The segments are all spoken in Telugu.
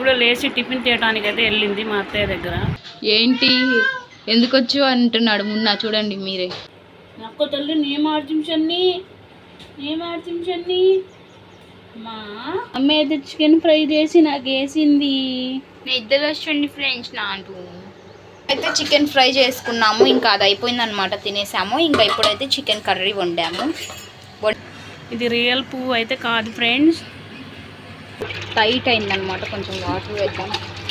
ఇప్పుడు లేచి టిఫిన్ తీయడానికి అయితే వెళ్ళింది మా అత్తయ్య దగ్గర. ఏంటి? ఎందుకు వచ్చు అంటున్నాడు మున్నా చూడండి మీరే. అక్క తల్లి నీ మార్జించన్ని నీ మార్జించన్ని మా అమ్మ అయితే చికెన్ ఫ్రై చేసి నాకు వేసింది. ఇద్దరు వచ్చండి ఫ్రెండ్స్ నాటు. అయితే చికెన్ ఫ్రై చేసుకున్నాము ఇంకా అది అయిపోయింది అనమాట తినేసాము ఇంకా ఇప్పుడైతే చికెన్ కర్రీ వండాము. ఇది రియల్ పువ్వు అయితే కాదు ఫ్రెండ్స్. టైట్ అయిందనమాట కొంచెం వాటర్ వేద్దాం.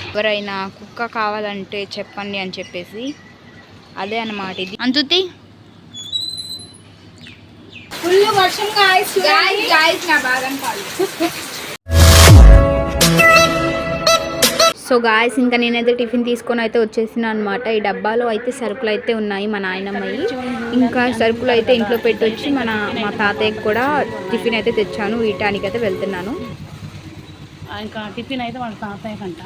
ఎవరైనా కుక్క కావాలంటే చెప్పండి అని చెప్పేసి. అదే అన్నమాట ఇది. అంతుతి? ఫుల్ వర్షం సో గాయస్ ఇంకా నేనైతే టిఫిన్ తీసుకొని అయితే వచ్చేసిన అనమాట ఈ డబ్బాలో అయితే సరుకులు అయితే ఉన్నాయి మా నాయనమ్మవి ఇంకా సరుకులు అయితే ఇంట్లో పెట్టొచ్చి మన మా తాతయ్యకి కూడా టిఫిన్ అయితే తెచ్చాను. వీటానికి అయితే వెళ్తున్నాను. ఇంకా టిఫిన్ అయితే వాళ్ళ తాతయ్య కంట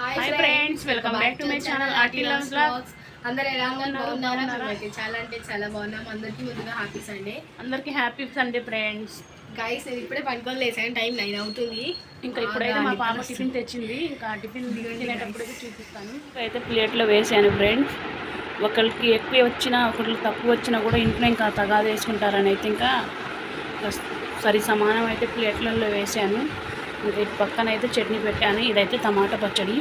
hi friends welcome back to my channel ఆర్టిలన్స్ vlogs అందరు ఎలా ఉన్నారు? బాగున్నారా? మేమైతే చాలా అంటే చాలా బాగున్నాం. అందరికీ ముందుగా హ్యాపీ సండే అందరికి హ్యాపీ సండే ఫ్రెండ్స్ గైస్ నేను ఇప్పుడే పనుకొని లేసాను టైం నైన్ అవుతుంది. ఇంకా ఇప్పుడైతే మా పాప టిఫిన్ తెచ్చింది ఇంకా టిఫిన్ తినేటప్పుడు చూపిస్తాను. ఇంకా అయితే ప్లేట్లో వేసాను ఫ్రెండ్స్ ఒకరికి ఎక్కువ వచ్చినా ఒకరికి తక్కువ వచ్చినా కూడా ఇంట్లో ఇంకా తగాద వేసుకుంటారని అయితే ఇంకా ఇంకా సరి సమానం అయితే ప్లేట్లలో వేసాను. ఇంకా ఇటు పక్కన అయితే చట్నీ పెట్టాను. ఇదైతే టమాటా పచ్చడి.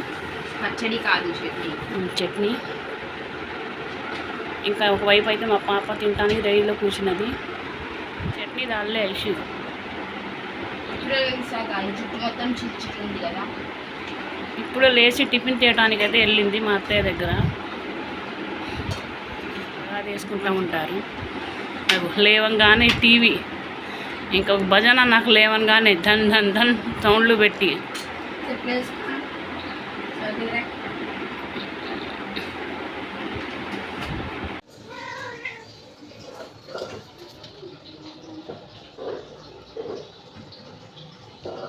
పచ్చడి కాదు చట్నీ. చట్నీ. ఇంకా ఒకవైపు అయితే మా పాప తింటానికి రెడీలో కూర్చున్నది. చట్నీ దానిలో వేసి చుట్టూ మొత్తం చిచ్చు ఉంది కదా. ఇప్పుడు లేచి టిఫిన్ తీయడానికి అయితే వెళ్ళింది మా అత్తయ్య దగ్గర. అలా వేసుకుంటూ ఉంటారు. లేవంగానే టీవీ. ఇంకా భజన నాకు లేవనగానే ధన్ ధన్ ధన్ సౌండ్లు పెట్టి.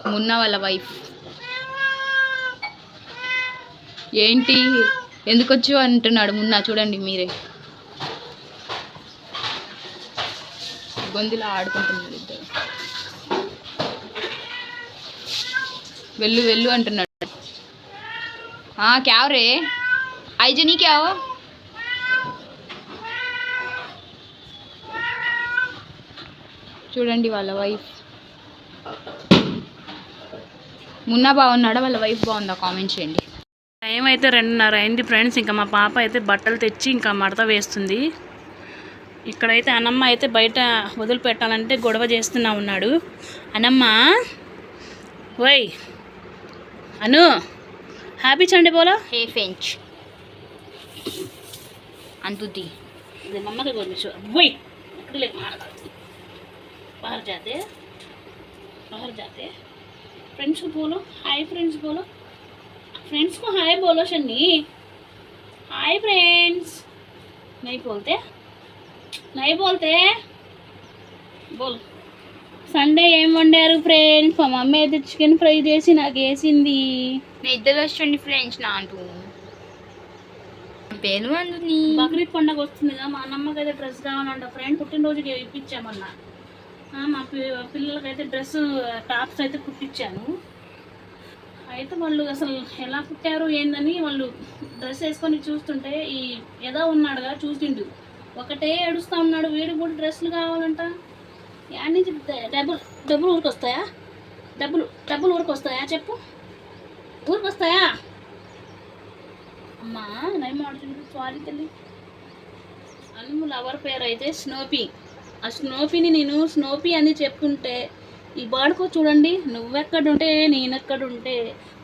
మున్న వాళ్ళ వైఫ్. ఏంటి? ఎందుకొచ్చు అంటున్నాడు మున్నా చూడండి మీరే. గొంతులో ఆడుకుంటున్నారు ఇద్దరు. వెళ్ళు వెళ్ళు అంటున్నాడు. ఆ క్యావ్ రే ఐజనీ క్యావ్ చూడండి వాళ్ళ వైఫ్. మున్నా బాగున్నాడా? వాళ్ళ వైఫ్ బాగుందా? కామెంట్ చేయండి. టైం అయితే రెండున్నర అయింది ఫ్రెండ్స్. ఇంకా మా పాప అయితే బట్టలు తెచ్చి ఇంకా మడత వేస్తుంది. ఇక్కడైతే అన్నమ్మ అయితే బయట వదిలిపెట్టాలంటే గొడవ చేస్తున్నా ఉన్నాడు అన్నమ్మ ఓయ్ అను హ్యాపీ చండి బోలా హే ఫెంచ్ అంతుతి ఇది మమ్మకి కొనిచ్చు वही ले मार बाहर जाते बाहर जाते फ्रेंड्स को बोलो हाय फ्रेंड्स बोलो फ्रेंड्स को हाय बोलो शन्नी हाय फ्रेंड्स नहीं बोलते నై బోల్తే బోల్ సండే ఏం వండారు ఫ్రెండ్స్ మా మమ్మీ అయితే చికెన్ ఫ్రై చేసి నాకు వేసింది. నిద్ర వస్తుంది ఫ్రెండ్స్ నా అంటూ. అందుని. బక్రీద్ పండగ వస్తుంది కదా మా అన్నమ్మకి అయితే డ్రెస్ కావాలంట ఫ్రెండ్ పుట్టినరోజు ఇప్పించామన్నా. మా పిల్లలకైతే డ్రెస్ టాప్స్ అయితే కుట్టించాను. అయితే వాళ్ళు అసలు ఎలా పుట్టారు ఏందని వాళ్ళు డ్రెస్ వేసుకొని చూస్తుంటే ఈ ఎదా ఉన్నాడుగా చూసిండు. ఒకటే ఏడుస్తూ ఉన్నాడు. వీడికి కూడా డ్రెస్సులు కావాలంట. యాడ్ నుంచి డబ్బులు డబ్బులు ఊరికి వస్తాయా డబ్బులు డబ్బులు ఊరికి వస్తాయా చెప్పు? ఊరికి వస్తాయా అమ్మా నయం ఆడుతుంది సారీ తల్లి. అను లవర్ పేరు అయితే స్నోపీ. ఆ స్నోపీని నేను స్నోపీ అని చెప్పుకుంటే ఈ బాడుకో చూడండి. నువ్వెక్కడుంటే నేనెక్కడుంటే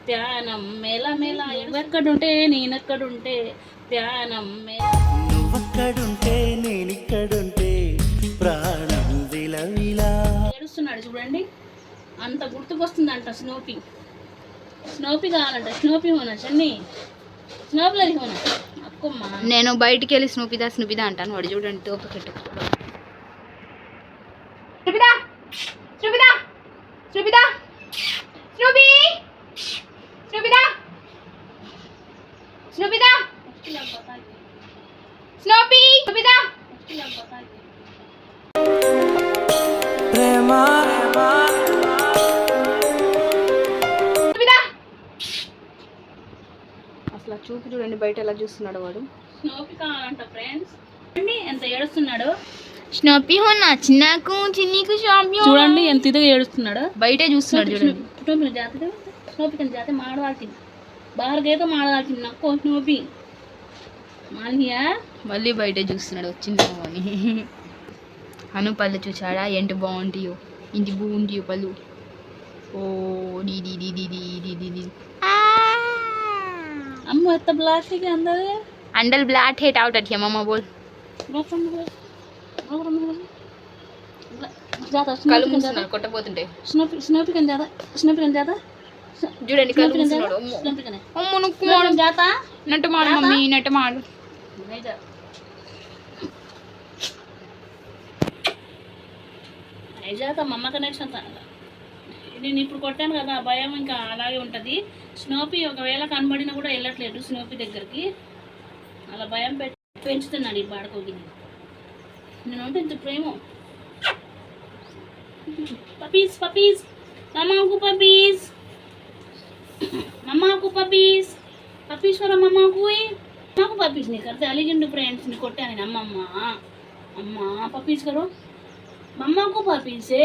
ధ్యానం మేళ మేళ. నువ్వెక్కడుంటే నేనెక్కడుంటే ధ్యానం మేళ. నువ్వక్కడుంటే నేనిక్కడుంటే ప్రాణం విలవిలా. ఏడుస్తున్నాడు చూడండి. అంత గుర్తుకొస్తుందంట స్నోపీ. స్నోపీ కావాలంట. స్నోపీ హోనా చన్ని? స్నోపీ హోనా? అక్కమ్మా. నేను బయటికి వెళ్ళి స్నూపిదా స్నూపిదా అంటాను. వాడు చూడండి తోపు కట్టు. స్నూపిదా స్నూపిదా స్నూపిదా బయట ఎలా చూస్తున్నాడు వాడు? ఎంత ఏడుస్తున్నాడు. స్నోపీ హోనా? చిన్నకు చిన్నీకు షాంపి చూడండి ఎంత ఇదిగా ఏడుస్తున్నాడు. బయటే చూస్తున్నాడు చూడండి. స్నోపి జాతర స్నోపి మాడవాల్సింది బాగా మాడవాల్సింది నక్కో స్నోపి మాలియా మళ్ళీ బయటే చూస్తున్నాడు వచ్చిందేమో అని అను పళ్ళు చూసాడా ఏంటి బాగుంటాయో? ఇంటి బాగుంటాయో పళ్ళు? ఓ డి డి డి డి డి డి డి. अम्मा तो ब्लैक है के अंदर है अंडल ब्लैक हेट आउट अटिया मम्मा बोल కొట్టబోతుంటే నట్టు మమ్మీ నట్టు మాడు మమ్మ కనెక్షన్ నేను ఇప్పుడు కొట్టాను కదా ఆ భయం ఇంకా అలాగే ఉంటుంది. స్నోపీ ఒకవేళ కనబడినా కూడా వెళ్ళట్లేదు స్నోపీ దగ్గరికి. అలా భయం పెట్టి పెంచుతున్నాను ఈ బాడకోగిని నేను అంటే ఇంత ప్రేమ. పపీస్ పపీస్ మమ్మాకు పపీస్ మమ్మాకు పపీస్ పపీశ్వర మమ్మాకు మాకు పపీస్ నీకు అర్థం అలిగిండు ఫ్రెండ్స్ నేను కొట్టాను అమ్మమ్మ అమ్మ పపీస్ గారు. మమ్మాకు పపీసే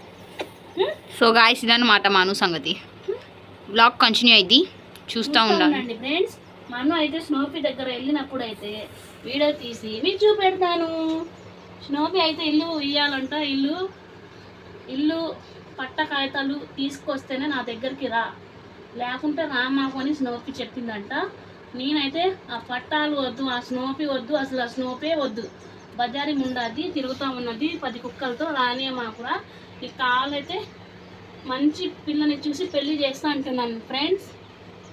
సో గాయస్ ఇదన్నమాట మాను సంగతి. బ్లాగ్ కంటిన్యూ అయింది చూస్తూ ఉండాలి. ఫ్రెండ్స్ మను అయితే స్నోపీ దగ్గర వెళ్ళినప్పుడు అయితే వీడియో తీసి మీకు చూపెడతాను. స్నోపీ అయితే ఇల్లు ఇయ్యాలంట ఇల్లు ఇల్లు పట్ట కాగితాలు తీసుకొస్తేనే నా దగ్గరికి రా. లేకుంటే రా మాకు అని స్నోపీ చెప్పిందంట. నేనైతే ఆ పట్టాలు వద్దు ఆ స్నోపీ వద్దు అసలు ఆ స్నోపే వద్దు. బజారీ ముండాది తిరుగుతూ ఉన్నది పది కుక్కలతో రాని మాకురా ఈ కాలైతే మంచి పిల్లని చూసి పెళ్ళి చేస్తా అంటున్నాను ఫ్రెండ్స్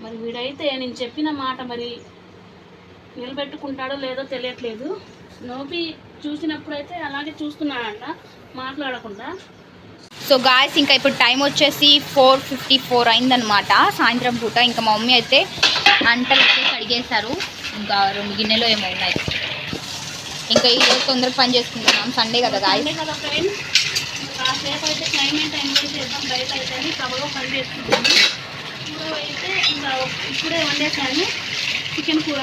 మరి వీడైతే నేను చెప్పిన మాట మరి నిలబెట్టుకుంటాడో లేదో తెలియట్లేదు. నోపి చూసినప్పుడైతే అలాగే చూస్తున్నాడంట మాట్లాడకుండా. సో గాయస్ ఇంకా ఇప్పుడు టైం వచ్చేసి ఫోర్ ఫిఫ్టీ ఫోర్ అయిందనమాట సాయంత్రం పూట ఇంకా మా మమ్మీ అయితే అంటలు అడిగేశారు. ఇంకా రెండు గిన్నెలో ఏమో ఉన్నాయి. ఇంకా ఈరోజు తొందరగా పని చేసుకుంటున్నాం. సండే కదా గాయస్ సండే కదా ఫ్రెండ్స్ కాసేపు అయితే క్లైమేట్ ఎంజాయ్ చేద్దాం బయట అయితే కబలో పని చేసుకుంటాను కూర అయితే ఇంకా ఇప్పుడే వండేసాను చికెన్ కూర.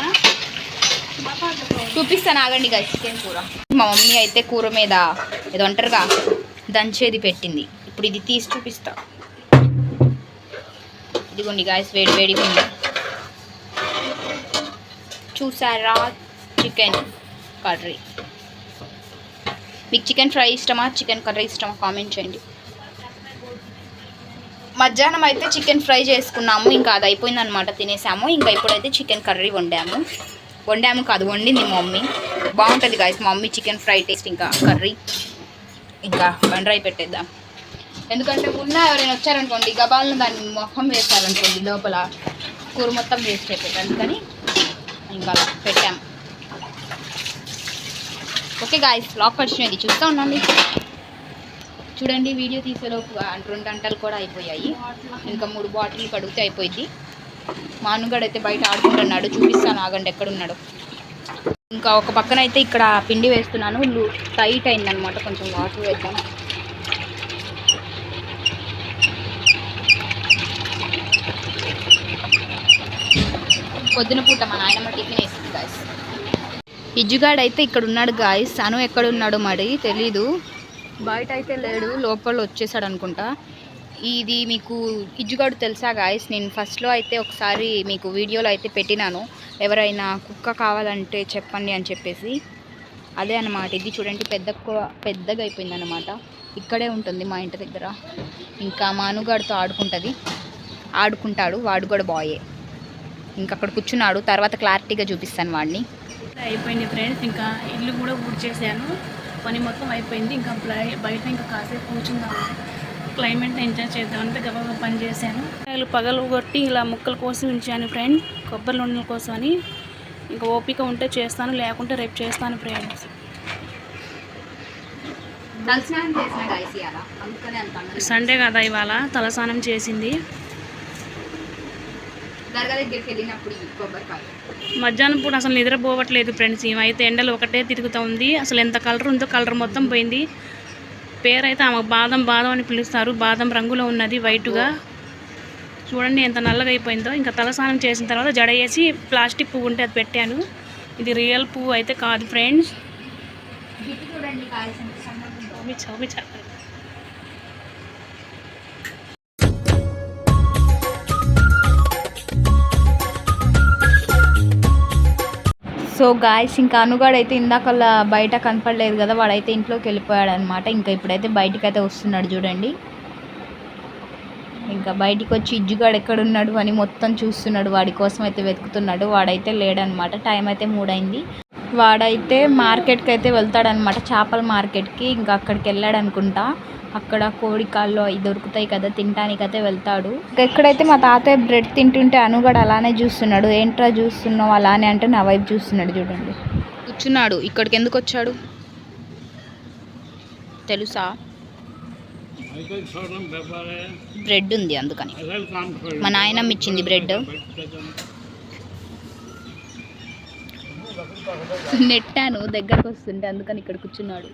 చూపిస్తాను ఆగండి గా చికెన్ కూర. మా మమ్మీ అయితే కూర మీద ఏదో అంటారుగా దంచేది పెట్టింది. ఇప్పుడు ఇది తీసి చూపిస్తా. ఇదిగోండి గాయస్ వేడి వేడిగా ఉంది. చూసారా? Chicken curry. మీకు చికెన్ ఫ్రై ఇష్టమా చికెన్ కర్రీ ఇష్టమా కామెంట్ చేయండి. మధ్యాహ్నం అయితే చికెన్ ఫ్రై చేసుకున్నాము ఇంకా అది అయిపోయిందనమాట తినేసాము ఇంకా ఇప్పుడైతే చికెన్ కర్రీ వండాము. వండాము కాదు వండింది మా మమ్మీ. బాగుంటుంది గాయస్ మా మమ్మీ చికెన్ ఫ్రై టేస్ట్ ఇంకా కర్రీ. ఇంకా బండ్రై పెట్టేద్దాం. ఎందుకంటే ఉన్న ఎవరైనా వచ్చారనుకోండి గబాలను దాన్ని మొహం వేస్తారనుకోండి లోపల కూర మొత్తం వేస్ట్ అయిపోతుంది. అందుకని ఇంకా పెట్టాము. ఓకే గాయస్ లాక్ వచ్చినది చూస్తూ ఉండండి. చూడండి వీడియో తీసేలోపు రెండు గంటలు కూడా అయిపోయాయి. ఇంకా మూడు బాటిల్ కడిగితే అయిపోయింది. మా అయితే బయట ఆడుకుంటున్నాడు. చూపిస్తాను ఆగండి ఎక్కడున్నాడు. ఇంకా ఒక పక్కన అయితే ఇక్కడ పిండి వేస్తున్నాను. టైట్ అయిందనమాట కొంచెం వాటర్ వేద్దాం. పొద్దున పూట మా నాయనమ్మ టిఫిన్ వేసింది గాయస్ ఇజ్జుగాడు అయితే ఇక్కడ ఉన్నాడు గాయస్ అను ఎక్కడున్నాడు మరి తెలీదు. బయట అయితే లేడు లోపల వచ్చేసాడు అనుకుంటా ఇది మీకు ఇజ్జుగాడు తెలుసా గాయస్ నేను ఫస్ట్లో అయితే ఒకసారి మీకు వీడియోలో అయితే పెట్టినాను. ఎవరైనా కుక్క కావాలంటే చెప్పండి అని చెప్పేసి. అదే అన్నమాట. ఇది చూడండి పెద్ద పెద్దగా అయిపోయింది అనమాట ఇక్కడే ఉంటుంది మా ఇంటి దగ్గర. ఇంకా మానుగాడితో ఆడుకుంటుంది. ఆడుకుంటాడు వాడు కూడా బాయే ఇంకా అక్కడ కూర్చున్నాడు తర్వాత క్లారిటీగా చూపిస్తాను వాడిని. అయిపోయింది ఫ్రెండ్స్. ఇంకా ఇల్లు కూడా ఊడ్చేసాను. పని మొత్తం అయిపోయింది. ఇంకా బయట ఇంకా కాసేపు కూర్చుందాము. క్లైమేట్ ఎంజాయ్ చేద్దామంటే గబగబా పని చేశాను. కాయలు పగలు కొట్టి ఇలా ముక్కలు కోసి ఉంచాను ఫ్రెండ్ కొబ్బరి నుండల కోసం అని. ఇంకా ఓపిక ఉంటే చేస్తాను లేకుంటే రేపు చేస్తాను ఫ్రెండ్స్. సండే కదా ఇవాళ. తలస్నానం చేసింది. దర్గా దగ్గరికి వెళ్ళినప్పుడు కొబ్బరికాయ. మధ్యాహ్నం పూట అసలు నిద్రపోవట్లేదు ఫ్రెండ్స్. ఏమైతే ఎండలు ఒకటే తిరుగుతూ ఉంది. అసలు ఎంత కలర్ ఉందో కలర్ మొత్తం పోయింది. పేరైతే ఆమె బాదం బాదం అని పిలుస్తారు. బాదం రంగులో ఉన్నది వైటుగా. చూడండి ఎంత నల్లగా అయిపోయిందో. ఇంకా తలస్నానం చేసిన తర్వాత జడ వేసి ప్లాస్టిక్ పువ్వు ఉంటే అది పెట్టాను. ఇది రియల్ పువ్వు అయితే కాదు ఫ్రెండ్స్. చూడండి సో గాయస్ ఇంకా అనుగాడు అయితే ఇందాకల్లా బయట కనపడలేదు కదా వాడైతే ఇంట్లోకి వెళ్ళిపోయాడు అనమాట ఇంకా ఇప్పుడైతే బయటకు అయితే వస్తున్నాడు చూడండి. ఇంకా బయటికి వచ్చి ఇజ్జుగాడు ఎక్కడున్నాడు అని మొత్తం చూస్తున్నాడు. వాడి కోసం అయితే వెతుకుతున్నాడు. వాడైతే లేడనమాట. టైం అయితే మూడైంది. వాడైతే మార్కెట్కి అయితే వెళ్తాడనమాట. చేపల మార్కెట్కి ఇంకా అక్కడికి వెళ్ళాడు అనుకుంటా అక్కడ కోడి కాళ్ళు అవి దొరుకుతాయి కదా తినటానికైతే వెళ్తాడు. ఇంకా ఎక్కడైతే మా తాతయ్య బ్రెడ్ తింటుంటే అనుగాడు అలానే చూస్తున్నాడు. ఏంట్రా చూస్తున్నావు అలానే అంటే నా వైపు చూస్తున్నాడు చూడండి. కూర్చున్నాడు. ఇక్కడికి ఎందుకు వచ్చాడు? తెలుసా? బ్రెడ్ ఉంది అందుకని. మా నాయనమ్మ ఇచ్చింది బ్రెడ్. నెట్టాను దగ్గరకు వస్తుంటే అందుకని ఇక్కడ కూర్చున్నాడు.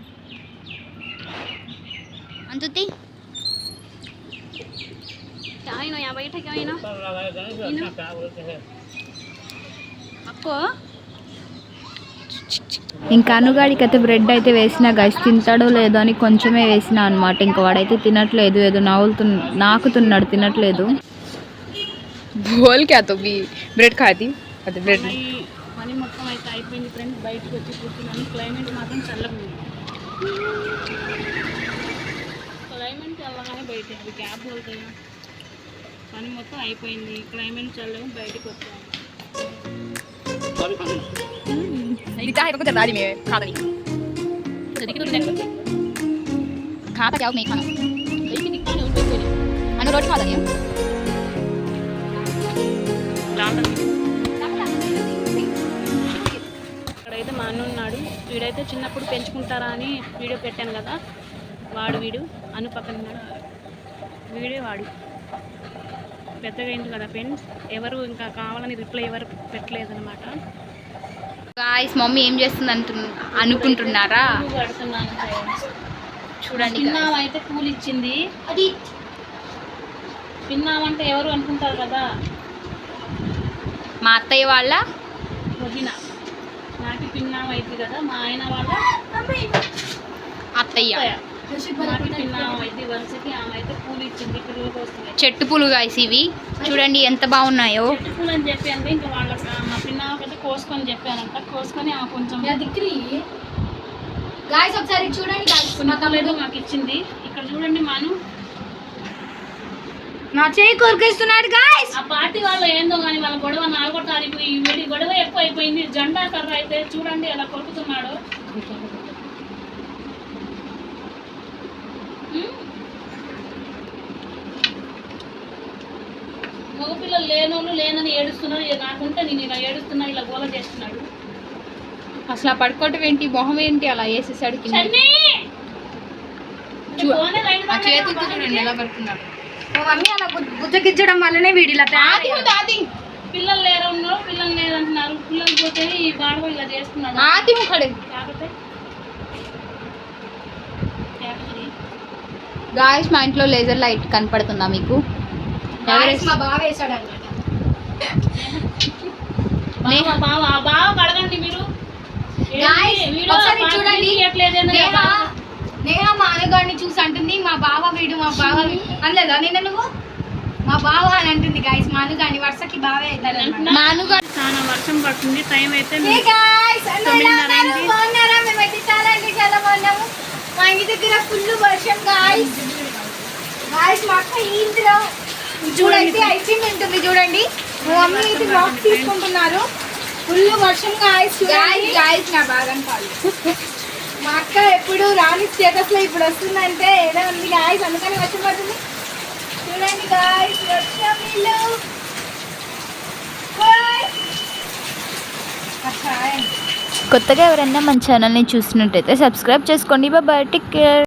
అంతుతి? అక్కో? ఇంకా అనుగాడికి అయితే బ్రెడ్ అయితే వేసిన గైస్ తింటాడో లేదో అని కొంచెమే వేసిన అనమాట ఇంకా వాడైతే తినట్లేదు ఏదో నవ్వులుతు నాకుతున్నాడు తినట్లేదు. బోల్ క్యా తో బ్రెడ్ ఖాతి? అది బ్రెడ్. పని పని మొత్తం అయితే అయిపోయింది ఫ్రెండ్స్ బయటకు వచ్చి కూర్చున్నాను. క్లైమేట్ మాత్రం చల్లగా బయట అది గ్యాప్ పోతాయి పని మొత్తం అయిపోయింది క్లైమేట్ చల్లగా బయటకు వచ్చాను दिखा है कुछ दादी में खा नहीं खाता क्या नहीं खाना अनु रोटी खाता नहीं ఇక్కడైతే మా అన్న ఉన్నాడు వీడైతే చిన్నప్పుడు పెంచుకుంటారా అని వీడియో పెట్టాను కదా వాడు వీడు అను పక్కన ఉన్నాడు వీడే వాడు. పెద్దగా అయింది కదా ఫ్రెండ్స్? ఎవరు ఇంకా కావాలని రిప్లై ఎవరు పెట్టలేదన్నమాట. గాయస్ మమ్మీ ఏం చేస్తుంది అంటు అనుకుంటున్నారా. చూడండి అయితే పూలు ఇచ్చింది. అది పిన్నాం అంటే ఎవరు అనుకుంటారు కదా? మా అత్తయ్య వాళ్ళ? వదిన. నాకు పిన్నాం అయితే కదా మా ఆయన వాళ్ళ అత్తయ్య. అత్తయ్య. నాకు పిన్నాం అయితే వరుసకి ఆమె అయితే పూలు ఇచ్చింది పిల్లల కోసం చెట్టు పూలు గాయస్ ఇవి. చూడండి ఎంత బాగున్నాయో. చెట్టు పూలు అని చెప్పాను ఇంకా వాళ్ళకి మా పిన్నామకి అయితే కోసుకొని చెప్పానంట కోసుకొని ఆమె కొంచెం గాయస్ ఒకసారి చూడండి పునకలేదు మాకు ఇచ్చింది. ఇక్కడ చూడండి మాను. నా చేయి కొరికేస్తున్నాడు గాయస్ ఆ పార్టీ వాళ్ళు ఏందో కానీ వాళ్ళ గొడవ నాలుగో తారీఖు ఈ వీడి గొడవ ఎక్కువ అయిపోయింది జెండా కర్ర అయితే చూడండి ఎలా కొరుకుతున్నాడు. మగపిల్లలు లేనోళ్ళు లేనని ఏడుస్తున్నారు. నాకుంటే నేను ఇలా ఏడుస్తున్నా ఇలా గోల చేస్తున్నాడు. అసలు పడుకోవటం ఏంటి? మొహం ఏంటి అలా వేసేసాడు చేతులతో చూడండి ఎలా పడుతున్నాడు మమ్మీ అలా బుజ్జగిచ్చడం వల్లనే వీడి ఇలా పిల్లలు లేరు ఉన్నారు పిల్లలు లేదంటున్నారు. పిల్లలు పోతే ఈ బాడవ ఇలా చేస్తున్నాడు. ఆది ముఖడు. గాయస్ మా ఇంట్లో లేజర్ లైట్ కనపడుతుందా మీకు? మా బావ వేసాడు అనమాట బావ బావ కడగండి మీరు. చూడండి. నేహ మా అనగాడిని చూసి అంటుంది మా బావ వీడు మా బావ అనలేదా నిన్న నువ్వు? మా బావ అని అంటుంది గాయస్ మా అనుగాని వరుసకి బావే అవుతారు అంటున్నా? మానుగా చాలా వర్షం పడుతుంది టైం అయితే. బాగున్నారా? మేమైతే చాలా అంటే చాలా బాగున్నాము మా ఇంటి దగ్గర ఫుల్ వర్షం గాయస్ గాయస్ మా అక్క ఇంట్లో చూడండి అయిపోయింది ఉంటుంది చూడండి. మా మమ్మీ అయితే బ్లాగ్స్ తీసుకుంటున్నారు. ఫుల్ వర్షం గాయస్ నా మా అక్క ఎప్పుడు రాని స్టేటస్లో ఇప్పుడు వస్తుందంటే ఏదో ఉంది గాయస్ అందుకని చూడండి గాయస్ వీళ్ళు Bye. అక్క, కొత్తగా ఎవరైనా మన ఛానల్ని చూసినట్టయితే సబ్స్క్రైబ్ చేసుకోండి. బాబా టేక్ కేర్